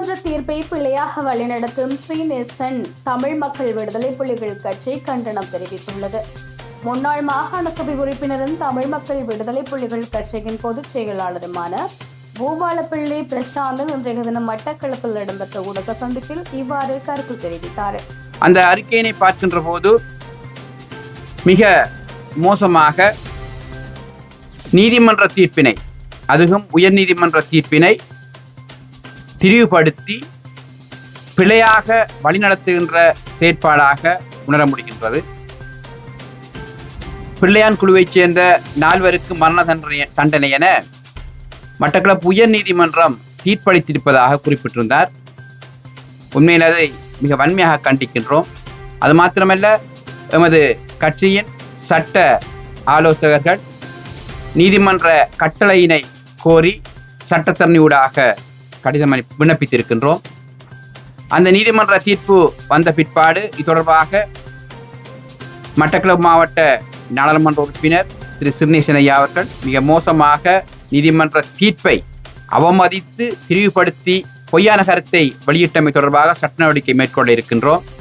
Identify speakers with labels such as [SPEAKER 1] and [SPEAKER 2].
[SPEAKER 1] தீர்ப்பை பிழையாக வழிநடத்தும் ஸ்ரீநேசன் தமிழ் மக்கள் விடுதலை புலிகள் கட்சி கண்டனம் தெரிவித்துள்ளது. முன்னாள் மாகாண சபை உறுப்பினரும் தமிழ் மக்கள் விடுதலை புலிகள் கட்சியின் பொதுச் செயலாளருமான பூபாலப்பிள்ளை பிரசாந்தன் இன்றைய தினம் மட்டக்களப்பில் இடம்பெற்ற ஊடக சந்திப்பில் இவ்வாறு கருத்து தெரிவித்தார்.
[SPEAKER 2] அந்த அறிக்கையினை பார்க்கின்ற போது மிக மோசமாக நீதிமன்ற தீர்ப்பினை அதுவும் உயர்நீதிமன்ற தீர்ப்பினை திரிவுபடுத்தி பிழையாக வழிநடத்துகின்ற செயற்பாடாக உணர முடிகின்றது. பிள்ளையான் குழுவைச் சேர்ந்த நால்வருக்கு மரண தண்டனை தண்டனை என மட்டக்களப்பு உயர் நீதிமன்றம் தீர்ப்பளித்திருப்பதாக குறிப்பிட்டிருந்தார். உண்மையில் அதை மிக வன்மையாக கண்டிக்கின்றோம். அது மாத்திரமல்ல எமது கட்சியின் சட்ட ஆலோசகர்கள் நீதிமன்ற கட்டளையினை கோரி சட்டத்தரணியூடாக கடிதம் விண்ணப்பித்திருக்கின்றோம். அந்த நீதிமன்ற தீர்ப்பு வந்த பிற்பாடு இது தொடர்பாக மட்டக்களப்பு மாவட்ட நாடாளுமன்ற உறுப்பினர் திரு சிறுநேசன் ஐயா அவர்கள் மிக மோசமாக நீதிமன்ற தீர்ப்பை அவமதித்து திரிவுபடுத்தி பொய்யான கருத்தை வெளியிட்டமை தொடர்பாக சட்ட நடவடிக்கை மேற்கொள்ள இருக்கின்றோம்.